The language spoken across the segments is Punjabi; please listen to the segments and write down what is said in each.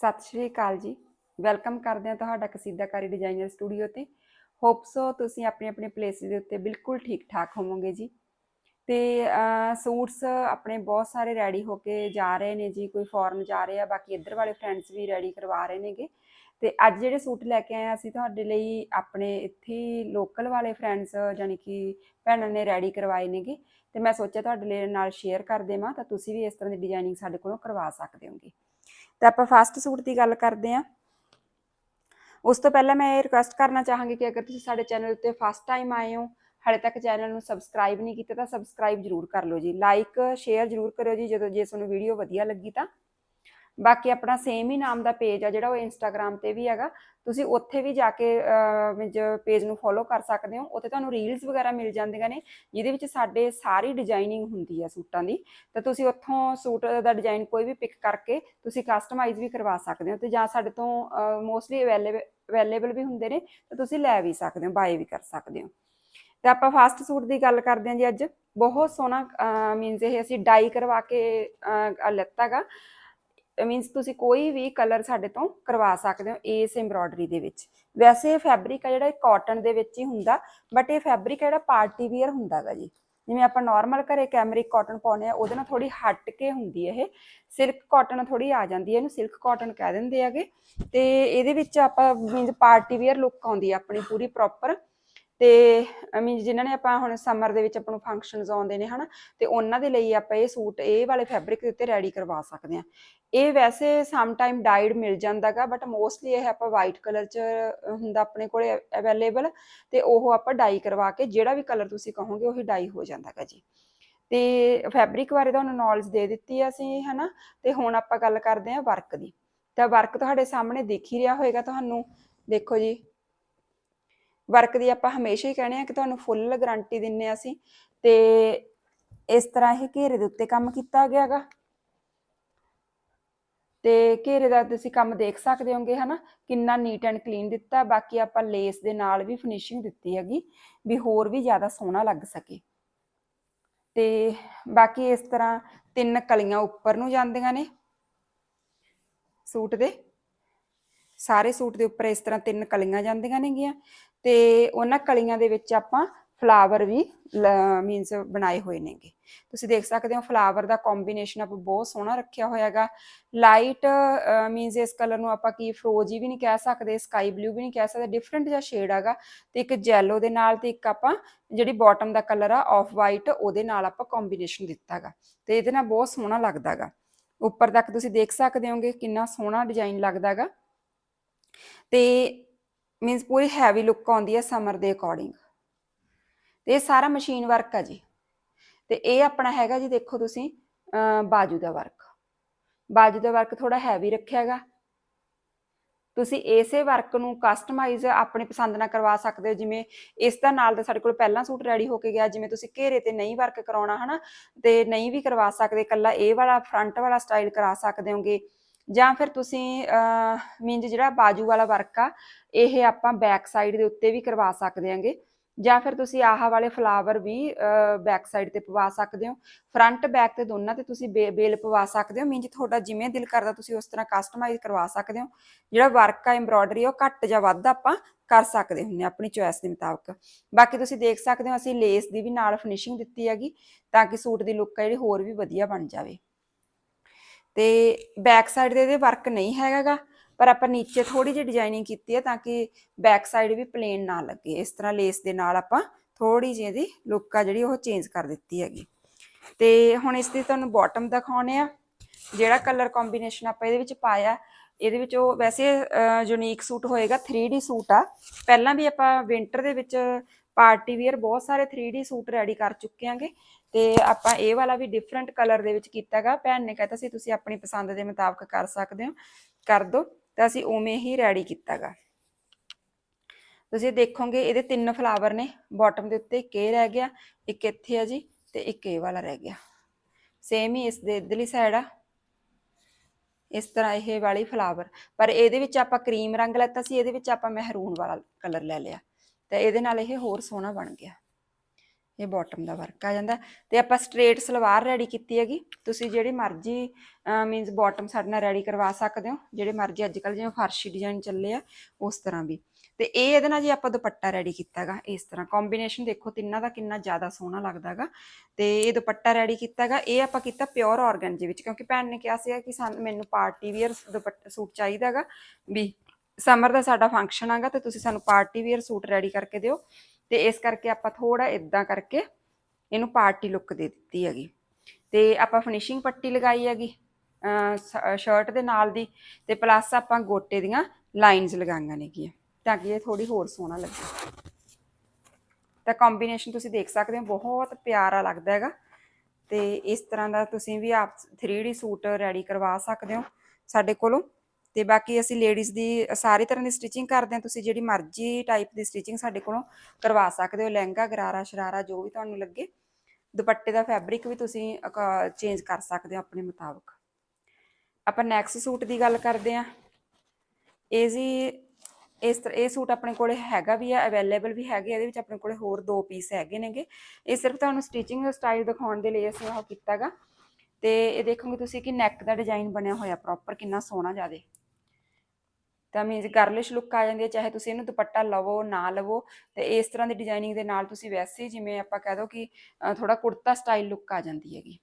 ਸਤਿ ਸ਼੍ਰੀ ਅਕਾਲ ਜੀ। ਵੈਲਕਮ ਕਰਦੇ ਹਾਂ ਤੁਹਾਡਾ ਕਸੀਦਾਕਾਰੀ ਡਿਜ਼ਾਈਨਰ ਸਟੂਡੀਓ ਤੇ। ਹੋਪ ਸੋ ਤੁਸੀਂ ਆਪਣੇ ਆਪਣੇ ਪਲੇਸਿਸ ਦੇ ਉੱਤੇ ਬਿਲਕੁਲ ਠੀਕ ਠਾਕ ਹੋਵੋਗੇ ਜੀ। ਤੇ ਸੂਟਸ ਆਪਣੇ ਬਹੁਤ ਸਾਰੇ ਰੈਡੀ ਹੋ ਕੇ ਜਾ ਰਹੇ ਨੇ ਜੀ, ਕੋਈ ਫੋਰਨ ਜਾ ਰਹੇ ਆ, ਬਾਕੀ ਇੱਧਰ ਵਾਲੇ ਫਰੈਂਡਸ ਵੀ ਰੈਡੀ ਕਰਵਾ ਰਹੇ ਨੇਗੇ। ਤੇ ਅੱਜ ਜਿਹੜੇ ਸੂਟ ਲੈ ਕੇ ਆਏ ਆ ਅਸੀਂ ਤੁਹਾਡੇ ਲਈ ਆਪਣੇ ਇੱਥੇ ਲੋਕਲ ਵਾਲੇ ਫਰੈਂਡਸ ਯਾਨੀ ਕਿ ਭੈਣਾਂ ਨੇ ਰੈਡੀ ਕਰਵਾਏ ਨੇਗੇ। ਤੇ ਮੈਂ ਸੋਚਿਆ ਤੁਹਾਡੇ ਲਈ ਨਾਲ ਸ਼ੇਅਰ ਕਰ ਦੇਵਾਂ, ਤਾਂ ਤੁਸੀਂ ਵੀ ਇਸ ਤਰ੍ਹਾਂ ਦੀ ਡਿਜ਼ਾਈਨਿੰਗ ਸਾਡੇ ਕੋਲੋਂ ਕਰਵਾ ਸਕਦੇ ਹੋਗੇ। ਤੇ ਆਪਾਂ ਫਸਟ ਸੂਟ ਦੀ ਗੱਲ ਕਰਦੇ ਹਾਂ। ਉਸ ਤੋਂ ਪਹਿਲਾਂ ਮੈਂ ਇਹ ਰਿਕੁਐਸਟ ਕਰਨਾ ਚਾਹਾਂਗੀ ਕਿ ਅਗਰ ਤੁਸੀਂ ਸਾਡੇ ਚੈਨਲ ਉੱਤੇ ਫਸਟ ਟਾਈਮ ਆਏ ਹੋ, ਹਾਲੇ ਤੱਕ ਚੈਨਲ ਨੂੰ ਸਬਸਕ੍ਰਾਈਬ ਨਹੀਂ ਕੀਤਾ ਤਾਂ ਸਬਸਕ੍ਰਾਈਬ ਜਰੂਰ ਕਰ ਲਓ ਜੀ। ਲਾਈਕ ਸ਼ੇਅਰ ਜਰੂਰ ਕਰਿਓ ਜੀ, ਜਦੋਂ ਜੇ ਤੁਹਾਨੂੰ ਵੀਡੀਓ ਵਧੀਆ ਲੱਗੀ ਤਾਂ। ਬਾਕੀ ਆਪਣਾ ਸੇਮ ਹੀ ਨਾਮ ਦਾ ਪੇਜ ਆ ਜਿਹੜਾ ਉਹ ਇੰਸਟਾਗ੍ਰam ਤੇ ਵੀ ਹੈਗਾ। ਤੁਸੀਂ ਉੱਥੇ ਵੀ ਜਾ ਕੇ ਵਿੱਚ ਪੇਜ ਨੂੰ ਫੋਲੋ ਕਰ ਸਕਦੇ ਹੋ। ਉੱਥੇ ਤੁਹਾਨੂੰ ਰੀਲਸ ਵਗੈਰਾ ਮਿਲ ਜਾਂਦੀਆਂ ਨੇ, ਜਿਹਦੇ ਵਿੱਚ ਸਾਡੇ ਸਾਰੀ ਡਿਜ਼ਾਈਨਿੰਗ ਹੁੰਦੀ ਹੈ ਸੂਟਾਂ ਦੀ। ਤਾਂ ਤੁਸੀਂ ਉੱਥੋਂ ਸੂਟ ਦਾ ਡਿਜ਼ਾਈਨ ਕੋਈ ਵੀ ਪਿਕ ਕਰਕੇ ਤੁਸੀਂ ਕਸਟਮਾਈਜ਼ ਵੀ ਕਰਵਾ ਸਕਦੇ ਹੋ ਤੇ ਜਾਂ ਸਾਡੇ ਤੋਂ ਮੋਸਟਲੀ ਅਵੇਲੇਬਲ ਵੀ ਹੁੰਦੇ ਨੇ, ਤਾਂ ਤੁਸੀਂ ਲੈ ਵੀ ਸਕਦੇ ਹੋ ਬਾਏ ਵੀ ਕਰ ਸਕਦੇ ਹੋ। ਤੇ ਆਪਾਂ ਫਾਸਟ ਸੂਟ ਦੀ ਗੱਲ ਕਰਦੇ ਹਾਂ ਜੀ ਅੱਜ। ਬਹੁਤ ਸੋਹਣਾ ਮੀਨਸ ਇਹ ਅਸੀਂ ਡਾਈ ਕਰਵਾ ਕੇ ਲੈਤਾਗਾ ਮੀਨਸ ਤੁਸੀਂ ਕੋਈ ਵੀ ਕਲਰ ਸਾਡੇ ਤੋਂ ਕਰਵਾ ਸਕਦੇ ਹੋ ਇਸ ਐਮਬ੍ਰੋਇਡਰੀ ਦੇ ਵਿੱਚ। ਵੈਸੇ ਇਹ ਫੈਬਰਿਕ ਆ ਜਿਹੜਾ ਇਹ ਕਾਟਨ ਦੇ ਵਿੱਚ ਹੀ ਹੁੰਦਾ ਬਟ ਇਹ ਫੈਬਰਿਕ ਜਿਹੜਾ ਪਾਰਟੀ ਵੇਅਰ ਹੁੰਦਾਗਾ ਜੀ। ਜਿਵੇਂ ਆਪਾਂ ਨਾਰਮਲ ਘਰੇ ਕੈਮਰਿਕ ਕਾਟਨ ਪਾਉਨੇ ਆ ਉਹਦੇ ਨਾਲ ਥੋੜੀ ਹਟ ਕੇ ਹੁੰਦੀ ਹੈ ਇਹ ਸਿਲਕ ਕਾਟਨ ਥੋੜੀ ਆ ਜਾਂਦੀ ਹੈ, ਇਹਨੂੰ ਸਿਲਕ ਕਾਟਨ ਕਹਿ ਦਿੰਦੇ ਆਗੇ ਤੇ ਇਹਦੇ ਵਿੱਚ ਆਪਾਂ ਮੀਨਸ ਪਾਰਟੀ ਵੇਅਰ ਲੁੱਕ ਆਉਂਦੀ ਹੈ ਆਪਣੀ ਪੂਰੀ ਪ੍ਰੋਪਰ ਤੇ ਮੀਨ ਜਿਨ੍ਹਾਂ ਨੇ ਆਪਾਂ ਹੁਣ ਸਮਰ ਦੇ ਵਿੱਚ ਆਪਾਂ ਨੂੰ ਫੰਕਸ਼ਨਸ ਆਉਂਦੇ ਨੇ, ਹਨਾ, ਤੇ ਉਹਨਾਂ ਦੇ ਲਈ ਆਪਾਂ ਇਹ ਸੂਟ, ਇਹ ਵਾਲੇ ਫੈਬਰਿਕ ਦੇ ਉੱਤੇ ਰੈਡੀ ਕਰਵਾ ਸਕਦੇ ਆ ਇਹ ਵੈਸੇ ਸਮ ਟਾਈਮ ਡਾਈਡ ਮਿਲ ਜਾਂਦਾਗਾ ਬਟ ਮੋਸਟਲੀ ਇਹ ਆਪਾਂ ਵਾਈਟ ਕਲਰ ਚ ਹੁੰਦਾ ਆਪਣੇ ਕੋਲੇ ਅਵੇਲੇਬਲ ਤੇ ਉਹ ਆਪਾਂ ਡਾਈ ਕਰਵਾ ਕੇ ਜਿਹੜਾ ਵੀ ਕਲਰ ਤੁਸੀਂ ਕਹੋਗੇ ਉਹੀ ਡਾਈ ਹੋ ਜਾਂਦਾਗਾ ਜੀ। ਤੇ ਫੈਬਰਿਕ ਬਾਰੇ ਤੁਹਾਨੂੰ ਨੌਲੇਜ ਦੇ ਦਿੱਤੀ ਆ ਅਸੀਂ, ਹਨਾ, ਤੇ ਹੁਣ ਆਪਾਂ ਗੱਲ ਕਰਦੇ ਆ ਵਰਕ ਦੀ। ਤਾਂ ਵਰਕ ਤੁਹਾਡੇ ਸਾਹਮਣੇ ਦਿਖ ਹੀ ਰਿਹਾ ਹੋਏਗਾ ਤੁਹਾਨੂੰ। ਦੇਖੋ ਜੀ ਵਰਕ ਦੀ ਆਪਾਂ ਹਮੇਸ਼ਾ ਹੀ ਕਹਿੰਦੇ ਆ ਕਿ ਤੁਹਾਨੂੰ ਫੁੱਲ ਗਾਰੰਟੀ ਦਿੰਨੇ ਆ ਅਸੀਂ। ਤੇ ਇਸ ਤਰ੍ਹਾਂ ਇਹ ਘੇਰੇ ਦੇ ਉੱਤੇ ਕੰਮ ਕੀਤਾ ਗਿਆਗਾ ਤੇ ਘੇਰੇ ਦਾ ਤੁਸੀਂ ਕੰਮ ਦੇਖ ਸਕਦੇ ਹੋਗੇ ਹਨਾ, ਕਿੰਨਾ ਨੀਟ ਐਂਡ ਕਲੀਨ ਦਿੱਤਾ ਬਾਕੀ ਆਪਾਂ ਲੇਸ ਦੇ ਨਾਲ ਵੀ ਫਿਨਿਸ਼ਿੰਗ ਦਿੱਤੀ ਹੈਗੀ, ਵੀ ਹੋਰ ਵੀ ਜ਼ਿਆਦਾ ਸੋਹਣਾ ਲੱਗ ਸਕੇ। ਤੇ ਬਾਕੀ ਇਸ ਤਰ੍ਹਾਂ ਤਿੰਨ ਕਲੀਆਂ ਉੱਪਰ ਨੂੰ ਜਾਂਦੀਆਂ ਨੇ। ਸੂਟ ਦੇ। ਸਾਰੇ ਸੂਟ ਦੇ ਉੱਪਰ ਇਸ ਤਰ੍ਹਾਂ ਤਿੰਨ ਕਲੀਆਂ ਜਾਂਦੀਆਂ ਨੇਗੀਆਂ। ਤੇ ਉਹਨਾਂ ਕਲੀਆਂ ਦੇ ਵਿੱਚ ਆਪਾਂ ਫਲਾਵਰ ਵੀ ਮੀਨਸ ਬਣਾਏ ਹੋਏ ਨੇਗੇ। ਤੁਸੀਂ ਦੇਖ ਸਕਦੇ ਹੋ ਫਲਾਵਰ ਦਾ ਕੰਬੀਨੇਸ਼ਨ ਆਪਾਂ ਬਹੁਤ ਸੋਹਣਾ ਰੱਖਿਆ ਹੋਇਆਗਾ ਲਾਈਟ ਮੀਨਸ ਇਸ ਕਲਰ ਨੂੰ ਆਪਾਂ ਕੀ ਫਰੋਜੀ ਵੀ ਨਹੀਂ ਕਹਿ ਸਕਦੇ ਸਕਾਈ ਬਲੂ ਵੀ ਨਹੀਂ ਕਹਿ ਸਕਦੇ ਡਿਫਰੈਂਟ ਜਿਹਾ ਸ਼ੇਡ ਹੈਗਾ ਤੇ ਇੱਕ ਜੈਲੋ ਦੇ ਨਾਲ ਤੇ ਇੱਕ ਆਪਾਂ ਜਿਹੜੀ ਬਾਟਮ ਦਾ ਕਲਰ ਆ ਆਫ ਵਾਈਟ ਉਹਦੇ ਨਾਲ ਆਪਾਂ ਕੰਬੀਨੇਸ਼ਨ ਦਿੱਤਾਗਾ ਤੇ ਇਹਦੇ ਨਾਲ ਬਹੁਤ ਸੋਹਣਾ ਲੱਗਦਾਗਾ ਉੱਪਰ ਤੱਕ ਤੁਸੀਂ ਦੇਖ ਸਕਦੇ ਹੋਗੇ ਕਿੰਨਾ ਸੋਹਣਾ ਡਿਜ਼ਾਈਨ ਲੱਗਦਾਗਾ ਤੇ ਮੀਨਸ ਪੂਰੀ ਹੈਵੀ ਲੁੱਕ ਆਉਂਦੀ ਹੈ ਸਮਰ ਦੇ ਅਕੋਰਡਿੰਗ ਤੇ ਇਹ ਸਾਰਾ ਮਸ਼ੀਨ ਵਰਕ ਆ ਜੀ। ਤੇ ਇਹ ਆਪਣਾ ਹੈਗਾ ਜੀ, ਦੇਖੋ ਤੁਸੀਂ ਬਾਜੂ ਦਾ ਵਰਕ ਬਾਜੂ ਦਾ ਵਰਕ ਥੋੜਾ ਹੈਵੀ ਰੱਖਿਆਗਾ ਤੁਸੀਂ ਇਸੇ ਵਰਕ ਨੂੰ ਕਸਟਮਾਈਜ਼ ਆਪਣੇ ਪਸੰਦ ਨਾਲ ਕਰਵਾ ਸਕਦੇ ਹੋ। ਜਿਵੇਂ ਇਸ ਦਾ ਨਾਲ ਦਾ ਸਾਡੇ ਕੋਲ ਪਹਿਲਾਂ ਸੂਟ ਰੈਡੀ ਹੋ ਕੇ ਗਿਆ, ਜਿਵੇਂ ਤੁਸੀਂ ਘੇਰੇ ਤੇ ਨਹੀਂ ਵਰਕ ਕਰਾਉਣਾ, ਹਨਾ? ਤੇ ਨਹੀਂ ਵੀ ਕਰਵਾ ਸਕਦੇ ਕੱਲਾ ਇਹ ਵਾਲਾ ਫਰੰਟ ਵਾਲਾ ਸਟਾਈਲ ਕਰਾ ਸਕਦੇ ਹੋਗੇ। ਜਾਂ ਫਿਰ ਤੁਸੀਂ ਮੀਨਜ ਜਿਹੜਾ ਬਾਜੂ ਵਾਲਾ ਵਰਕ ਆ, ਇਹ ਆਪਾਂ ਬੈਕ ਸਾਈਡ ਦੇ ਉੱਤੇ ਵੀ ਕਰਵਾ ਸਕਦੇ ਆਂਗੇ। ਜਾਂ ਫਿਰ ਤੁਸੀਂ ਆਹ ਵਾਲੇ ਫਲਾਵਰ ਵੀ ਬੈਕ ਸਾਈਡ ਤੇ ਪਵਾ ਸਕਦੇ ਹੋ। ਫਰੰਟ ਬੈਕ ਤੇ ਦੋਨਾਂ ਤੇ ਤੁਸੀਂ ਬੇਲ ਪਵਾ ਸਕਦੇ ਹੋ। ਮੀਨਜ ਤੁਹਾਡਾ ਜਿਵੇਂ ਦਿਲ ਕਰਦਾ ਤੁਸੀਂ ਉਸ ਤਰ੍ਹਾਂ ਕਸਟਮਾਈਜ਼ ਕਰਵਾ ਸਕਦੇ ਹੋ। ਜਿਹੜਾ ਵਰਕ ਆ ਐਮਬ੍ਰੋਇਡਰੀ ਉਹ ਘੱਟ ਜਾਂ ਵੱਧ ਆਪਾਂ ਕਰ ਸਕਦੇ ਹੁੰਨੇ ਆਪਣੀ ਚੋਇਸ ਦੇ ਮੁਤਾਬਕ। ਬਾਕੀ ਤੁਸੀਂ ਦੇਖ ਸਕਦੇ ਹੋ, ਅਸੀਂ ਲੇਸ ਦੀ ਵੀ ਨਾਲ ਫਿਨਿਸ਼ਿੰਗ ਦਿੱਤੀ ਹੈਗੀ ਤਾਂ ਕਿ ਸੂਟ ਦੀ ਲੁੱਕ ਆ ਜਿਹੜੀ ਹੋਰ ਵੀ ਵਧੀਆ ਬਣ ਜਾਵੇ। ਤੇ ਬੈਕ ਸਾਈਡ ਦੇ ਇਹਦੇ ਵਰਕ ਨਹੀਂ ਹੈਗਾਗਾ, ਪਰ ਆਪਾਂ ਨੀਚੇ ਥੋੜੀ ਜਿਹੀ ਡਿਜ਼ਾਈਨਿੰਗ ਕੀਤੀ ਹੈ ਤਾਂ ਕਿ ਬੈਕ ਸਾਈਡ ਵੀ ਪਲੇਨ ਨਾ ਲੱਗੇ। ਇਸ ਤਰ੍ਹਾਂ ਲੇਸ ਦੇ ਨਾਲ ਆਪਾਂ ਥੋੜੀ ਜਿਹੀ ਇਹਦੀ ਲੁੱਕ ਆ ਜਿਹੜੀ ਉਹ ਚੇਂਜ ਕਰ ਦਿੱਤੀ ਹੈਗੀ। ਤੇ ਹੁਣ ਇਸ ਦੀ ਤੁਹਾਨੂੰ ਬਾਟਮ ਦਿਖਾਉਣੇ ਆ ਜਿਹੜਾ ਕਲਰ ਕੰਬੀਨੇਸ਼ਨ ਆਪਾਂ ਇਹਦੇ ਵਿੱਚ ਪਾਇਆ, ਇਹਦੇ ਵਿੱਚ ਉਹ ਵੈਸੇ ਯੂਨੀਕ ਸੂਟ ਹੋਏਗਾ 3D ਸੂਟ ਆ। ਪਹਿਲਾਂ ਵੀ ਆਪਾਂ ਵਿੰਟਰ ਦੇ ਵਿੱਚ ਪਾਰਟੀ ਵੇਅਰ ਬਹੁਤ ਸਾਰੇ 3D ਸੂਟ ਰੈਡੀ ਕਰ ਚੁੱਕੇ ਆਂਗੇ। ਤੇ ਆਪਾਂ ਇਹ ਵਾਲਾ ਵੀ ਡਿਫਰੈਂਟ ਕਲਰ ਦੇ ਵਿੱਚ ਕੀਤਾਗਾ। ਭੈਣ ਨੇ ਕਹਿਤਾ ਸੀ, ਤੁਸੀਂ ਆਪਣੀ ਪਸੰਦ ਦੇ ਮੁਤਾਬਕ ਕਰ ਸਕਦੇ ਹੋ, ਕਰ ਦੋ। ਤਾਂ ਅਸੀਂ ਉਵੇਂ ਹੀ ਰੈਡੀ ਕੀਤਾਗਾ। ਤੁਸੀਂ ਦੇਖੋਗੇ, ਇਹਦੇ ਤਿੰਨ ਫਲਾਵਰ ਨੇ। ਬਾਟਮ ਦੇ ਉੱਤੇ ਇੱਕ ਇਹ ਰਹਿ ਗਿਆ, ਇੱਕ ਇੱਥੇ ਆ ਜੀ, ਤੇ ਇੱਕ ਇਹ ਵਾਲਾ ਰਹਿ ਗਿਆ। ਸੇਮ ਹੀ ਇਸ ਦੇ ਇਧਰਲੀ ਸਾਈਡ ਆ। ਇਸ ਤਰ੍ਹਾਂ ਇਹ ਵਾਲੀ ਫਲਾਵਰ ਪਰ ਇਹਦੇ ਵਿੱਚ ਆਪਾਂ ਕਰੀਮ ਰੰਗ ਲੈਤਾ ਸੀ, ਇਹਦੇ ਵਿੱਚ ਆਪਾਂ ਮਹਿਰੂਨ ਵਾਲਾ ਕਲਰ ਲੈ ਲਿਆ। ਤੇ ਇਹਦੇ ਨਾਲ ਇਹ ਹੋਰ ਸੋਹਣਾ ਬਣ ਗਿਆ। ਇਹ ਬਾਟਮ ਦਾ ਵਰਕ ਆ ਜਾਂਦਾ। ਤੇ ਆਪਾਂ ਸਟ੍ਰੇਟ ਸਲਵਾਰ ਰੈਡੀ ਕੀਤੀ ਹੈਗੀ। ਤੁਸੀਂ ਜਿਹੜੀ ਮਰਜ਼ੀ ਮੀਨਸ ਬਾਟਮ ਸਾਡੇ ਨਾਲ ਰੈਡੀ ਕਰਵਾ ਸਕਦੇ ਹੋ। ਜਿਹੜੇ ਮਰਜ਼ੀ ਅੱਜ ਕੱਲ ਜਿਵੇਂ ਫਰਸ਼ੀ ਡਿਜ਼ਾਈਨ ਚੱਲੇ ਆ, ਉਸ ਤਰ੍ਹਾਂ ਵੀ। ਤੇ ਇਹ ਇਹਦੇ ਨਾਲ ਜੀ ਆਪਾਂ ਦੁਪੱਟਾ ਰੈਡੀ ਕੀਤਾਗਾ ਇਸ ਤਰ੍ਹਾਂ। ਕੰਬੀਨੇਸ਼ਨ ਦੇਖੋ ਤਿੰਨਾਂ ਦਾ ਕਿੰਨਾ ਜ਼ਿਆਦਾ ਸੋਹਣਾ ਲੱਗਦਾਗਾ ਤੇ ਇਹ ਦੁਪੱਟਾ ਰੈਡੀ ਕੀਤਾਗਾ ਇਹ ਆਪਾਂ ਕੀਤਾ ਪਿਓਰ ਆਰਗਨਜੇ ਵਿੱਚ। ਕਿਉਂਕਿ ਭੈਣ ਨੇ ਕਿਹਾ ਸੀਗਾ ਕਿ ਸਾਨੂੰ ਮੈਨੂੰ ਪਾਰਟੀ ਵੀਅਰ ਦੁਪੱਟਾ ਸੂਟ ਚਾਹੀਦਾਗਾ ਵੀ ਸਮਰ ਦਾ ਸਾਡਾ ਫੰਕਸ਼ਨ ਆਗਾ ਤੇ ਤੁਸੀਂ ਸਾਨੂੰ ਪਾਰਟੀ ਵੀਅਰ ਸੂਟ ਰੈਡੀ ਕਰਕੇ ਦਿਓ। ਤੇ ਇਸ ਕਰਕੇ ਆਪਾਂ ਥੋੜਾ ਇਦਾਂ ਕਰਕੇ ਇਹਨੂੰ ਪਾਰਟੀ ਲੁੱਕ ਦੇ ਦਿੱਤੀ ਹੈਗੀ। ਤੇ ਆਪਾਂ ਫਿਨਿਸ਼ਿੰਗ ਪੱਟੀ ਲਗਾਈ ਹੈਗੀ ਸ਼ਰਟ ਦੇ ਨਾਲ ਦੀ ਤੇ ਪਲੱਸ ਆਪਾਂ ਗੋਟੇ ਦੀਆਂ ਲਾਈਨਸ ਲਗਾਈਆਂ ਨੇਗੀਆਂ ਤਾਂ ਕਿ ਇਹ ਥੋੜੀ ਹੋਰ ਸੋਹਣਾ ਲੱਗੇ। ਤਾਂ ਕੰਬੀਨੇਸ਼ਨ ਤੁਸੀਂ ਦੇਖ ਸਕਦੇ ਹੋ, ਬਹੁਤ ਪਿਆਰਾ ਲੱਗਦਾ ਹੈਗਾ। ਤੇ ਇਸ ਤਰ੍ਹਾਂ ਦਾ ਤੁਸੀਂ ਵੀ ਆਪ 3D ਸੂਟ ਰੈਡੀ ਕਰਵਾ ਸਕਦੇ ਹੋ। ਸਾਡੇ ਕੋਲੋਂ ਤੇ ਬਾਕੀ ਅਸੀਂ ਲੇਡੀਜ਼ ਦੀ ਸਾਰੀ ਤਰ੍ਹਾਂ ਦੀ ਸਟਿਚਿੰਗ ਕਰਦੇ ਹਾਂ, ਤੁਸੀਂ ਜਿਹੜੀ ਮਰਜ਼ੀ ਟਾਈਪ ਦੀ ਸਟਿਚਿੰਗ ਸਾਡੇ ਕੋਲੋਂ ਕਰਵਾ ਸਕਦੇ ਹੋ, ਲਹਿੰਗਾ, ਗਰਾਰਾ, ਸ਼ਰਾਰਾ, ਜੋ ਵੀ ਤੁਹਾਨੂੰ ਲੱਗੇ। ਦੁਪੱਟੇ ਦਾ ਫੈਬਰਿਕ ਵੀ ਤੁਸੀਂ ਚੇਂਜ ਕਰ ਸਕਦੇ ਹੋ ਆਪਣੇ ਮੁਤਾਬਕ। ਆਪਾਂ ਨੈਕਸਟ ਸੂਟ ਦੀ ਗੱਲ ਕਰਦੇ ਹਾਂ। ਇਹ ਜੀ, ਇਸ ਤਰ੍ਹਾਂ ਇਹ ਸੂਟ ਆਪਣੇ ਕੋਲੇ ਹੈਗਾ ਵੀ ਹੈ ਅਵੇਲੇਬਲ ਵੀ ਹੈਗੇ ਇਹਦੇ ਵਿੱਚ ਆਪਣੇ ਕੋਲੇ ਹੋਰ ਦੋ ਪੀਸ ਹੈਗੇ ਨੇਗੇ। ਇਹ ਸਿਰਫ ਤੁਹਾਨੂੰ ਸਟਿਚਿੰਗ ਸਟਾਈਲ ਦਿਖਾਉਣ ਦੇ ਲਈ ਅਸੀਂ ਉਹ ਕੀਤਾਗਾ ਤੇ ਇਹ ਦੇਖੋਗੇ ਤੁਸੀਂ ਕਿ ਨੈਕ ਦਾ ਡਿਜ਼ਾਈਨ ਬਣਿਆ ਹੋਇਆ ਪ੍ਰੋਪਰ ਕਿੰਨਾ ਸੋਹਣਾ ਜਿਆਦੇ। ਤਾਂ ਮੀਨਸ ਗਰਲਿਸ਼ ਲੁੱਕ ਆ ਜਾਂਦੀ ਹੈ, ਚਾਹੇ ਤੁਸੀਂ ਇਹਨੂੰ ਦੁਪੱਟਾ ਲਵੋ, ਨਾ ਲਵੋ, ਤੇ ਇਸ ਤਰ੍ਹਾਂ ਦੀ ਡਿਜ਼ਾਈਨਿੰਗ ਦੇ ਨਾਲ ਤੁਸੀਂ ਵੈਸੇ ਜਿਵੇਂ ਆਪਾਂ ਕਹਿ ਦੋ ਕਿ ਥੋੜਾ ਕੁੜਤਾ ਸਟਾਈਲ ਲੁੱਕ ਆ ਜਾਂਦੀ ਹੈਗੀ।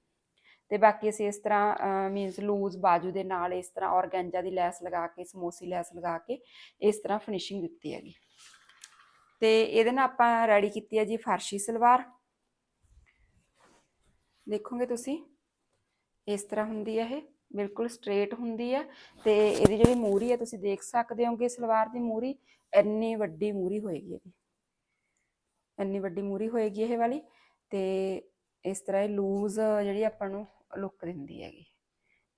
ਤੇ ਬਾਕੀ ਅਸੀਂ ਇਸ ਤਰ੍ਹਾਂ ਮੀਨਸ ਲੂਜ਼ ਬਾਜੂ ਦੇ ਨਾਲ ਇਸ ਤਰ੍ਹਾਂ ਔਰਗੈਂਜਾ ਦੀ ਲੈਸ ਲਗਾ ਕੇ, ਸਮੋਸੀ ਲੈਸ ਲਗਾ ਕੇ ਇਸ ਤਰ੍ਹਾਂ ਫਿਨਿਸ਼ਿੰਗ ਦਿੱਤੀ ਹੈਗੀ। ਤੇ ਇਹਦੇ ਨਾਲ ਆਪਾਂ ਰੈਡੀ ਕੀਤੀ ਹੈ ਜੀ ਫਰਸ਼ੀ ਸਲਵਾਰ। ਦੇਖੋਗੇ ਤੁਸੀਂ? ਇਸ ਤਰ੍ਹਾਂ ਹੁੰਦੀ ਹੈ ਇਹ। ਬਿਲਕੁਲ ਸਟ੍ਰੇਟ ਹੁੰਦੀ ਹੈ ਤੇ ਇਹਦੀ ਜਿਹੜੀ ਮੂਰੀ ਹੈ ਤੁਸੀਂ ਦੇਖ ਸਕਦੇ ਹੋਗੇ ਸਲਵਾਰ ਦੀ ਮੂਰੀ, ਇੰਨੀ ਵੱਡੀ ਮੂਰੀ ਹੋਏਗੀ ਇਹਦੀ। ਇੰਨੀ ਵੱਡੀ ਮੂਰੀ ਹੋਏਗੀ ਇਹ ਵਾਲੀ ਤੇ ਇਸ ਤਰ੍ਹਾਂ ਇਹ ਲੂਜ਼ ਜਿਹੜੀ ਆਪਾਂ ਨੂੰ ਲੁੱਕ ਦਿੰਦੀ ਹੈਗੀ।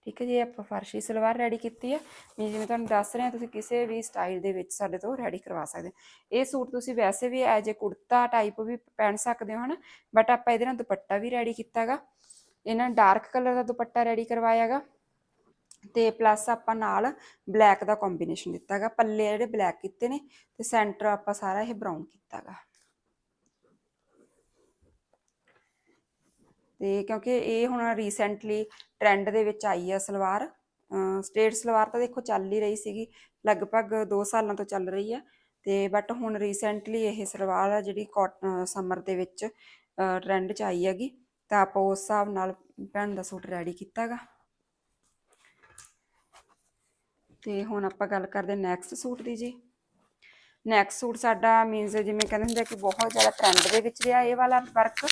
ਠੀਕ ਹੈ ਜੀ ਆਪਾਂ ਫਰਸ਼ੀ ਸਲਵਾਰ ਰੈਡੀ ਕੀਤੀ ਹੈ ਮੈਂ ਜਿਵੇਂ ਤੁਹਾਨੂੰ ਦੱਸ ਰਹੇ ਹਾਂ ਤੁਸੀਂ ਕਿਸੇ ਵੀ ਸਟਾਈਲ ਦੇ ਵਿੱਚ ਸਾਡੇ ਤੋਂ ਰੈਡੀ ਕਰਵਾ ਸਕਦੇ ਇਹ ਸੂਟ ਤੁਸੀਂ ਵੈਸੇ ਵੀ ਐਜ ਏ ਕੁੜਤਾ ਟਾਈਪ ਵੀ ਪਹਿਨ ਸਕਦੇ ਹੋ ਹਨਾ ਬਟ ਆਪਾਂ ਇਹਦੇ ਨਾਲ ਦੁਪੱਟਾ ਵੀ ਰੈਡੀ ਕੀਤਾਗਾ ਇਹਨਾਂ ਡਾਰਕ ਕਲਰ ਦਾ ਦੁਪੱਟਾ ਰੈਡੀ ਕਰਵਾਇਆਗਾ ਤੇ ਪਲੱਸ ਆਪਾਂ ਨਾਲ ਬਲੈਕ ਦਾ ਕੰਬੀਨੇਸ਼ਨ ਦਿੱਤਾਗਾ। ਪੱਲੇ ਜਿਹੜੇ ਬਲੈਕ ਕੀਤੇ ਨੇ ਤੇ ਸੈਂਟਰ ਆਪਾਂ ਸਾਰਾ ਇਹ ਬਰਾਊਨ ਕੀਤਾਗਾ। ਤੇ ਕਿਉਂਕਿ ਇਹ ਹੁਣ ਰੀਸੈਂਟਲੀ ਟ੍ਰੈਂਡ ਦੇ ਵਿੱਚ ਆਈ ਆ ਸਲਵਾਰ। ਸਟੇਟ ਸਲਵਾਰ ਤਾਂ ਦੇਖੋ ਚੱਲ ਹੀ ਰਹੀ ਸੀਗੀ, ਲਗਭਗ 2 ਸਾਲਾਂ ਤੋਂ ਚੱਲ ਰਹੀ ਹੈ ਤੇ ਬਟ ਹੁਣ ਰੀਸੈਂਟਲੀ ਇਹ ਸਲਵਾਰ ਆ ਜਿਹੜੀ ਸਮਰ ਦੇ ਵਿੱਚ ਟ੍ਰੈਂਡ 'ਚ ਆਈ ਹੈਗੀ। ਤਾਂ ਆਪਾਂ ਉਸ ਹਿਸਾਬ ਨਾਲ ਭੈਣ ਦਾ ਸੂਟ ਰੈਡੀ ਕੀਤਾਗਾ। ਤੇ ਹੁਣ ਆਪਾਂ ਗੱਲ ਕਰਦੇ ਨੈਕਸਟ ਸੂਟ ਦੀ ਜੀ। ਨੈਕਸਟ ਸੂਟ ਸਾਡਾ ਮੀਨਸ ਜਿਵੇਂ ਕਹਿੰਦੇ ਹੁੰਦੇ ਆ ਕਿ ਬਹੁਤ ਜ਼ਿਆਦਾ ਟ੍ਰੈਂਡ ਦੇ ਵਿੱਚ ਰਿਹਾ ਇਹ ਵਾਲਾ ਵਰਕ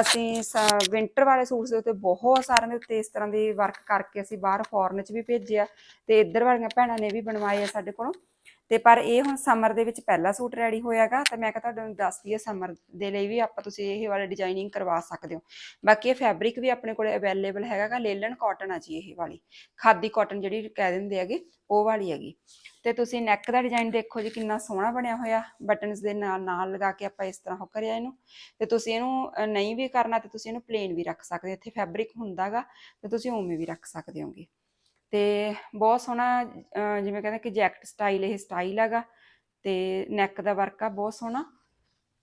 ਅਸੀਂ ਵਿੰਟਰ ਵਾਲੇ ਸੂਟਸ ਦੇ ਉੱਤੇ ਬਹੁਤ ਸਾਰਿਆਂ ਦੇ ਉੱਤੇ ਇਸ ਤਰ੍ਹਾਂ ਦੀ ਵਰਕ ਕਰਕੇ ਅਸੀਂ ਬਾਹਰ ਫੋਰਨ 'ਚ ਵੀ ਭੇਜਿਆ ਤੇ ਇੱਧਰ ਵਾਲੀਆਂ ਭੈਣਾਂ ਨੇ ਵੀ ਬਣਵਾਏ ਆ ਸਾਡੇ ਕੋਲੋਂ। ਤੇ ਪਰ ਇਹ ਹੁਣ ਸਮਰ ਦੇ ਵਿੱਚ ਪਹਿਲਾ ਸੂਟ ਰੈਡੀ ਹੋਇਆਗਾ, ਤਾਂ ਮੈਂ ਕਿਹਾ ਤੁਹਾਨੂੰ ਦੱਸ ਦਈਏ ਸਮਰ ਦੇ ਲਈ ਵੀ ਆਪਾਂ ਤੁਸੀਂ ਇਹ ਵਾਲੇ ਡਿਜ਼ਾਈਨਿੰਗ ਕਰਵਾ ਸਕਦੇ ਹੋ। ਬਾਕੀ ਇਹ ਫੈਬਰਿਕ ਵੀ ਆਪਣੇ ਕੋਲੇ ਅਵੇਲੇਬਲ ਹੈਗਾਗਾ ਲੇਲਨ ਕਾਟਨ ਆ ਜੀ ਇਹ ਵਾਲੀ। ਖਾਦੀ ਕਾਟਨ ਜਿਹੜੀ ਕਹਿ ਦਿੰਦੇ ਹੈਗੇ, ਉਹ ਵਾਲੀ ਹੈਗੀ। ਤੇ ਤੁਸੀਂ ਨੈਕ ਦਾ ਡਿਜ਼ਾਈਨ ਦੇਖੋ ਜੀ, ਕਿੰਨਾ ਸੋਹਣਾ ਬਣਿਆ ਹੋਇਆ। ਬਟਨਸ ਦੇ ਨਾਲ ਨਾਲ ਲਗਾ ਕੇ ਆਪਾਂ ਇਸ ਤਰ੍ਹਾਂ ਹੋ ਕਰਿਆ ਇਹਨੂੰ। ਤੇ ਤੁਸੀਂ ਇਹਨੂੰ ਨਹੀਂ ਵੀ ਕਰਨਾ ਤੇ ਤੁਸੀਂ ਇਹਨੂੰ ਪਲੇਨ ਵੀ ਰੱਖ ਸਕਦੇ ਹੋ। ਇੱਥੇ ਫੈਬਰਿਕ ਹੁੰਦਾਗਾ, ਤੇ ਤੁਸੀਂ ਉਵੇਂ ਵੀ ਰੱਖ ਸਕਦੇ ਹੋਗੇ। ਤੇ ਬਹੁਤ ਸੋਹਣਾ ਜਿਵੇਂ ਕਹਿੰਦੇ ਕਿ ਜੈਕਟ ਸਟਾਈਲ, ਇਹ ਸਟਾਈਲ ਹੈਗਾ ਤੇ ਨੈਕ ਦਾ ਵਰਕ ਆ, ਬਹੁਤ ਸੋਹਣਾ।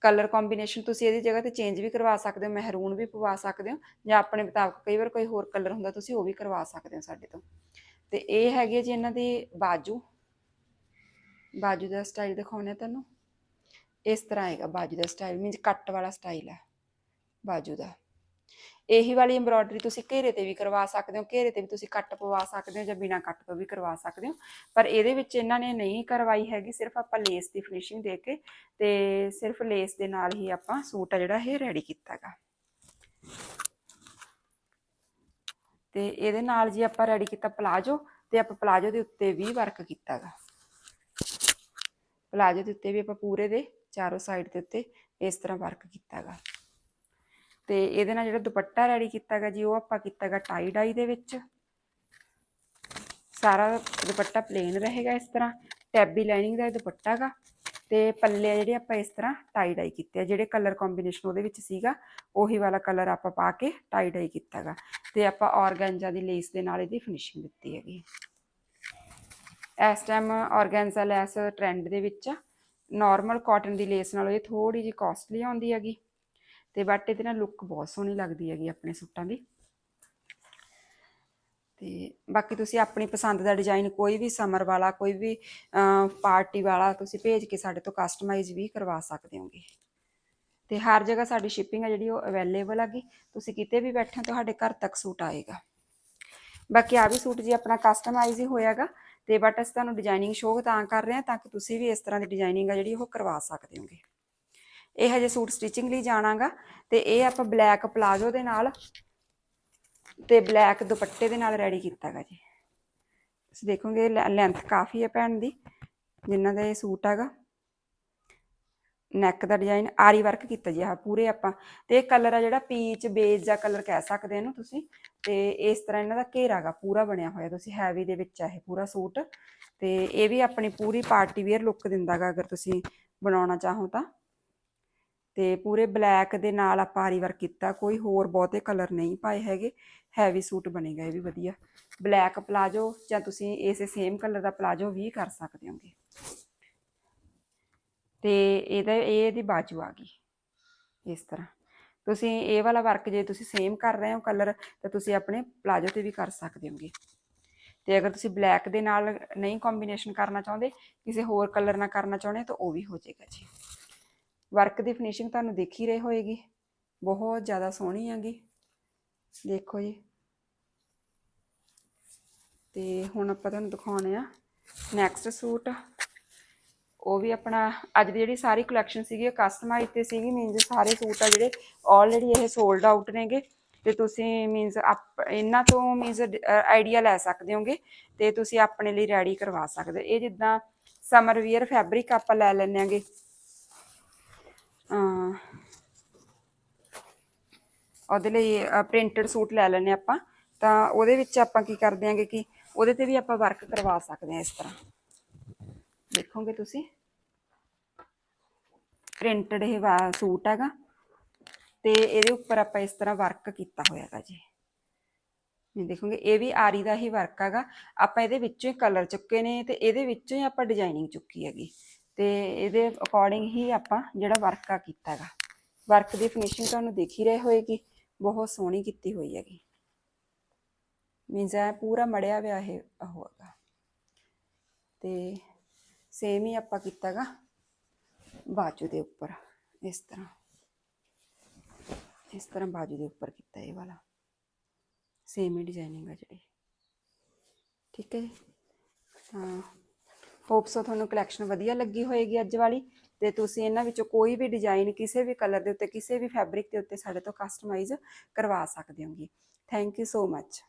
ਕਲਰ ਕੰਬੀਨੇਸ਼ਨ ਤੁਸੀਂ ਇਹਦੀ ਜਗ੍ਹਾ ਤੇ ਚੇਂਜ ਵੀ ਕਰਵਾ ਸਕਦੇ ਹੋ ਮਹਿਰੂਨ ਵੀ ਪਵਾ ਸਕਦੇ ਹੋ, ਜਾਂ ਆਪਣੇ ਮੁਤਾਬਕ ਕਈ ਵਾਰ ਕੋਈ ਹੋਰ ਕਲਰ ਹੁੰਦਾ, ਤੁਸੀਂ ਉਹ ਵੀ ਕਰਵਾ ਸਕਦੇ ਹੋ ਸਾਡੇ ਤੋਂ। ਤੇ ਇਹ ਹੈਗੇ ਜੀ ਇਹਨਾਂ ਦੀ ਬਾਜੂ। ਬਾਜੂ ਦਾ ਸਟਾਈਲ ਦਿਖਾਉਣਾ ਤੁਹਾਨੂੰ। ਇਸ ਤਰ੍ਹਾਂ ਆਏਗਾ ਬਾਜੂ ਦਾ ਸਟਾਈਲ, ਮੀਨਸ ਕੱਟ ਵਾਲਾ ਸਟਾਈਲ ਹੈ ਬਾਜੂ ਦਾ। ਇਹੀ ਵਾਲੀ ਐਮਬ੍ਰੋਇਡਰੀ ਤੁਸੀਂ ਘੇਰੇ ਤੇ ਵੀ ਕਰਵਾ ਸਕਦੇ ਹੋ, ਘੇਰੇ ਤੇ ਵੀ ਤੁਸੀਂ ਕੱਟ ਪਵਾ ਸਕਦੇ ਹੋ ਜਾਂ ਬਿਨਾ ਕੱਟ ਤੋਂ ਵੀ ਕਰਵਾ ਸਕਦੇ ਹੋ। ਪਰ ਇਹਦੇ ਵਿੱਚ ਇਹਨਾਂ ਨੇ ਨਹੀਂ ਕਰਵਾਈ ਹੈਗੀ, ਸਿਰਫ ਆਪਾਂ ਲੇਸ ਦੀ ਫਿਨਿਸ਼ਿੰਗ ਦੇ ਕੇ ਤੇ ਸਿਰਫ ਲੇਸ ਦੇ ਨਾਲ ਹੀ ਆਪਾਂ ਸੂਟ ਆ ਜਿਹੜਾ ਇਹ ਰੈਡੀ ਕੀਤਾਗਾ ਤੇ ਇਹਦੇ ਨਾਲ ਜੀ ਆਪਾਂ ਰੈਡੀ ਕੀਤਾ ਪਲਾਜੋ ਤੇ ਆਪਾਂ ਪਲਾਜੋ ਦੇ ਉੱਤੇ ਵੀ ਵਰਕ ਕੀਤਾਗਾ ਪਲਾਜੋ ਦੇ ਉੱਤੇ ਵੀ ਆਪਾਂ ਪੂਰੇ ਦੇ ਚਾਰੋਂ ਸਾਈਡ ਦੇ ਉੱਤੇ ਇਸ ਤਰ੍ਹਾਂ ਵਰਕ ਕੀਤਾਗਾ ਤੇ ਇਹਦੇ ਨਾਲ ਜਿਹੜਾ ਦੁਪੱਟਾ ਰੈਡੀ ਕੀਤਾਗਾ ਜੀ, ਉਹ ਆਪਾਂ ਕੀਤਾਗਾ ਟਾਈ ਡਾਈ ਦੇ ਵਿੱਚ। ਸਾਰਾ ਦੁਪੱਟਾ ਪਲੇਨ ਰਹੇਗਾ ਇਸ ਤਰ੍ਹਾਂ। ਟੈਬੀ ਲਾਈਨਿੰਗ ਦਾ ਇਹ ਦੁਪੱਟਾਗਾ ਤੇ ਪੱਲੇ ਜਿਹੜੇ ਆਪਾਂ ਇਸ ਤਰ੍ਹਾਂ ਟਾਈ ਡਾਈ ਕੀਤੇ ਆ, ਜਿਹੜੇ ਕਲਰ ਕੰਬੀਨੇਸ਼ਨ ਉਹਦੇ ਵਿੱਚ ਸੀਗਾ, ਉਹੀ ਵਾਲਾ ਕਲਰ ਆਪਾਂ ਪਾ ਕੇ ਟਾਈ ਡਾਈ ਕੀਤਾਗਾ। ਤੇ ਆਪਾਂ ਆਰਗੈਂਜਾ ਦੀ ਲੇਸ ਦੇ ਨਾਲ ਇਹਦੀ ਫਿਨਿਸ਼ਿੰਗ ਦਿੱਤੀ ਹੈਗੀ ਇਸ ਟਾਈਮ ਔਰਗੈਂਜਾ ਲੈਸ ਟ੍ਰੈਂਡ ਦੇ ਵਿੱਚ ਆ। ਨਾਰਮਲ ਕਾਟਨ ਦੀ ਲੇਸ ਨਾਲੋਂ ਇਹ ਥੋੜੀ ਜਿਹੀ ਕਾਸਟਲੀ ਆਉਂਦੀ ਹੈਗੀ। ਤੇ ਬਟ ਇਹਦੇ ਨਾਲ ਲੁੱਕ ਬਹੁਤ ਸੋਹਣੀ ਲੱਗਦੀ ਹੈਗੀ ਆਪਣੇ ਸੂਟਾਂ ਦੀ। ਤੇ ਬਾਕੀ ਤੁਸੀਂ ਆਪਣੀ ਪਸੰਦ ਦਾ ਡਿਜ਼ਾਈਨ ਕੋਈ ਵੀ ਸਮਰ ਵਾਲਾ, ਕੋਈ ਵੀ ਪਾਰਟੀ ਵਾਲਾ ਤੁਸੀਂ ਭੇਜ ਕੇ ਸਾਡੇ ਤੋਂ ਕਸਟਮਾਈਜ਼ ਵੀ ਕਰਵਾ ਸਕਦੇ ਹੋਗੇ। ਤੇ ਹਰ ਜਗ੍ਹਾ ਸਾਡੀ ਸ਼ਿਪਿੰਗ ਹੈ ਜਿਹੜੀ ਉਹ ਅਵੇਲੇਬਲ ਹੈਗੀ ਤੁਸੀਂ ਕਿਤੇ ਵੀ ਬੈਠੇ ਹੋ ਤੁਹਾਡੇ ਘਰ ਤੱਕ ਸੂਟ ਆਏਗਾ। ਬਾਕੀ ਆ ਵੀ ਸੂਟ ਜੀ ਆਪਣਾ ਕਸਟਮਾਈਜ਼ ਹੀ ਹੋਇਆਗਾ ਤੇ ਬਟ ਅਸੀਂ ਤੁਹਾਨੂੰ ਡਿਜ਼ਾਈਨਿੰਗ ਸ਼ੋਅ ਤਾਂ ਕਰ ਰਹੇ ਹਾਂ ਤਾਂ ਕਿ ਤੁਸੀਂ ਵੀ ਇਸ ਤਰ੍ਹਾਂ ਦੀ ਡਿਜ਼ਾਈਨਿੰਗ ਆ ਜਿਹੜੀ ਉਹ ਕਰਵਾ ਸਕਦੇ ਹੋਗੇ। ਇਹ ਹਜੇ ਸੂਟ ਸਟਿਚਿੰਗ ਲਈ ਜਾਣਾਗਾ ਤੇ ਇਹ ਆਪਾਂ ਬਲੈਕ ਪਲਾਜ਼ੋ ਦੇ ਨਾਲ ਤੇ ਬਲੈਕ ਦੁਪੱਟੇ ਦੇ ਨਾਲ ਰੈਡੀ ਕੀਤਾਗਾ ਜੀ। ਤੁਸੀਂ ਦੇਖੋਗੇ ਲੈਂਥ ਕਾਫੀ ਹੈ ਭੈਣ ਦੀ, ਜਿਨ੍ਹਾਂ ਦਾ ਇਹ ਸੂਟ ਹੈਗਾ। ਨੈਕ ਦਾ ਡਿਜ਼ਾਈਨ ਆਰੀ ਵਰਕ ਕੀਤਾ ਜੀ ਆਹ ਪੂਰੇ ਆਪਾਂ। ਤੇ ਇਹ ਕਲਰ ਆ ਜਿਹੜਾ ਪੀਚ ਬੇਜ ਦਾ ਕਲਰ ਕਹਿ ਸਕਦੇ ਇਹਨੂੰ ਤੁਸੀਂ। ਤੇ ਇਸ ਤਰ੍ਹਾਂ ਇਹਨਾਂ ਦਾ ਘੇਰਾਗਾ, ਪੂਰਾ ਬਣਿਆ ਹੋਇਆ। ਤੁਸੀਂ ਹੈਵੀ ਦੇ ਵਿੱਚ ਆ ਇਹ ਪੂਰਾ ਸੂਟ। ਤੇ ਇਹ ਵੀ ਆਪਣੀ ਪੂਰੀ ਪਾਰਟੀ ਵੇਅਰ ਲੁੱਕ ਦਿੰਦਾਗਾ, ਅਗਰ ਤੁਸੀਂ ਬਣਾਉਣਾ ਚਾਹੋ ਤਾਂ। ਤੇ ਪੂਰੇ ਬਲੈਕ ਦੇ ਨਾਲ ਆਪਾਂ ਆਰੀ ਵਰਕ ਕੀਤਾ, ਕੋਈ ਹੋਰ ਬਹੁਤੇ ਕਲਰ ਨਹੀਂ ਪਾਏ ਹੈਗੇ ਹੈਵੀ ਸੂਟ ਬਣੇਗਾ ਇਹ ਵੀ ਵਧੀਆ। ਬਲੈਕ ਪਲਾਜੋ ਜਾਂ ਤੁਸੀਂ ਇਸੇ ਸੇਮ ਕਲਰ ਦਾ ਪਲਾਜੋ ਵੀ ਕਰ ਸਕਦੇ ਹੋਗੇ। ਤੇ ਇਹਦਾ, ਇਹ ਇਹਦੀ ਬਾਜੂ ਆ ਗਈ, ਇਸ ਤਰ੍ਹਾਂ। ਤੁਸੀਂ ਇਹ ਵਾਲਾ ਵਰਕ ਜੇ ਤੁਸੀਂ ਸੇਮ ਕਰ ਰਹੇ ਹੋ ਕਲਰ ਤਾਂ ਤੁਸੀਂ ਆਪਣੇ ਪਲਾਜੋ ਤੇ ਵੀ ਕਰ ਸਕਦੇ ਹੋਗੇ। ਤੇ ਅਗਰ ਤੁਸੀਂ ਬਲੈਕ ਦੇ ਨਾਲ ਨਹੀਂ ਕੰਬੀਨੇਸ਼ਨ ਕਰਨਾ ਚਾਹੁੰਦੇ, ਕਿਸੇ ਹੋਰ ਕਲਰ ਨਾਲ ਕਰਨਾ ਚਾਹੁੰਦੇ, ਤਾਂ ਉਹ ਵੀ ਹੋ ਜਾਏਗਾ ਜੀ। ਵਰਕ ਦੀ ਫਿਨਿਸ਼ਿੰਗ ਤੁਹਾਨੂੰ ਦੇਖ ਹੀ ਰਹੇ ਹੋਏਗੀ। ਬਹੁਤ ਜ਼ਿਆਦਾ ਸੋਹਣੀ ਹੈਗੀ। ਦੇਖੋ ਜੀ। ਤੇ ਹੁਣ ਆਪਾਂ ਤੁਹਾਨੂੰ ਦਿਖਾਉਣੇ ਆ ਨੈਕਸਟ ਸੂਟ। ਉਹ ਵੀ ਆਪਣਾ, ਅੱਜ ਦੀ ਜਿਹੜੀ ਸਾਰੀ ਕਲੈਕਸ਼ਨ ਸੀਗੀ, ਉਹ ਕਸਟਮਾਈਜ਼ ਤੇ ਸੀਗੀ। ਮੀਨਸ ਸਾਰੇ ਸੂਟ ਆ ਜਿਹੜੇ ਆਲਰੇਡੀ ਇਹ ਸੋਲਡ ਆਊਟ ਨੇਗੇ। ਤੇ ਤੁਸੀਂ ਮੀਨਸ ਇਹਨਾਂ ਤੋਂ ਮੀਨਸ ਆਈਡੀਆ ਲੈ ਸਕਦੇ ਹੋਗੇ ਤੇ ਤੁਸੀਂ ਆਪਣੇ ਲਈ ਰੈਡੀ ਕਰਵਾ ਸਕਦੇ ਇਹ ਜਿੱਦਾਂ ਸਮਰ ਵੀਅਰ ਫੈਬਰਿਕ ਆਪਾਂ ਲੈ ਲੈਣੇ ਆਂਗੇ ਉਹਦੇ ਲਈ ਪ੍ਰਿੰਟਡ ਸੂਟ ਲੈ ਲੈਣੇ ਆਪਾਂ। ਤਾਂ ਉਹਦੇ ਵਿੱਚ ਆਪਾਂ ਕੀ ਕਰਦੇ ਆਂਗੇ ਕਿ ਉਹਦੇ ਤੇ ਵੀ ਆਪਾਂ ਵਰਕ ਕਰਵਾ ਸਕਦੇ ਹਾਂ ਇਸ ਤਰ੍ਹਾਂ। ਦੇਖੋਗੇ ਤੁਸੀਂ? ਪ੍ਰਿੰਟਡ ਇਹ ਵਾ- ਸੂਟ ਹੈਗਾ। ਤੇ ਇਹਦੇ ਉੱਪਰ ਆਪਾਂ ਇਸ ਤਰ੍ਹਾਂ ਵਰਕ ਕੀਤਾ ਹੋਇਆ ਹੈਗਾ ਜੀ। ਇਹ ਦੇਖੋਗੇ, ਇਹ ਵੀ ਆਰੀ ਦਾ ਹੀ ਵਰਕ ਹੈਗਾ। ਆਪਾਂ ਇਹਦੇ ਵਿੱਚੋਂ ਹੀ ਕਲਰ ਚੁੱਕੇ ਨੇ ਤੇ ਇਹਦੇ ਵਿੱਚੋਂ ਹੀ ਆਪਾਂ ਡਿਜ਼ਾਈਨਿੰਗ ਚੁੱਕੀ ਹੈਗੀ। ਤੇ ਇਹਦੇ ਅਕੋਰਡਿੰਗ ਹੀ ਆਪਾਂ ਜਿਹੜਾ ਵਰਕ ਆ ਕੀਤਾ ਹੈਗਾ। ਵਰਕ ਦੀ ਫਿਨਿਸ਼ਿੰਗ ਤੁਹਾਨੂੰ ਦੇਖ ਹੀ ਰਹੇ ਹੋਏਗੀ, ਬਹੁਤ ਸੋਹਣੀ ਕੀਤੀ ਹੋਈ ਹੈਗੀ। ਮੀਨਸ ਇਹ ਪੂਰਾ ਮੜਿਆ ਹੋਇਆ ਇਹ ਉਹ ਹੈਗਾ। ਤੇ ਸੇਮ ਹੀ ਆਪਾਂ ਕੀਤਾਗਾ ਬਾਜੂ ਦੇ ਉੱਪਰ, ਇਸ ਤਰ੍ਹਾਂ। ਇਸ ਤਰ੍ਹਾਂ ਬਾਜੂ ਦੇ ਉੱਪਰ ਕੀਤਾ ਇਹ ਵਾਲਾ। ਸੇਮ ਹੀ ਡਿਜ਼ਾਈਨਿੰਗ ਆ ਜਿਹੜੀ। ਠੀਕ ਹੈ ਜੀ? ਤਾਂ ਹੋਪਸੋ ਤੁਹਾਨੂੰ ਕਲੈਕਸ਼ਨ ਵਧੀਆ ਲੱਗੀ ਹੋਏਗੀ ਅੱਜ ਵਾਲੀ ਤੇ ਤੁਸੀਂ ਇਹਨਾਂ ਵਿੱਚੋਂ ਕੋਈ ਵੀ ਡਿਜ਼ਾਈਨ ਕਿਸੇ ਵੀ ਕਲਰ ਦੇ ਉੱਤੇ, ਕਿਸੇ ਵੀ ਫੈਬਰਿਕ ਦੇ ਉੱਤੇ ਸਾਡੇ ਤੋਂ ਕਸਟਮਾਈਜ਼ ਕਰਵਾ ਸਕਦੇ ਹੋਗੇ। Thank you so much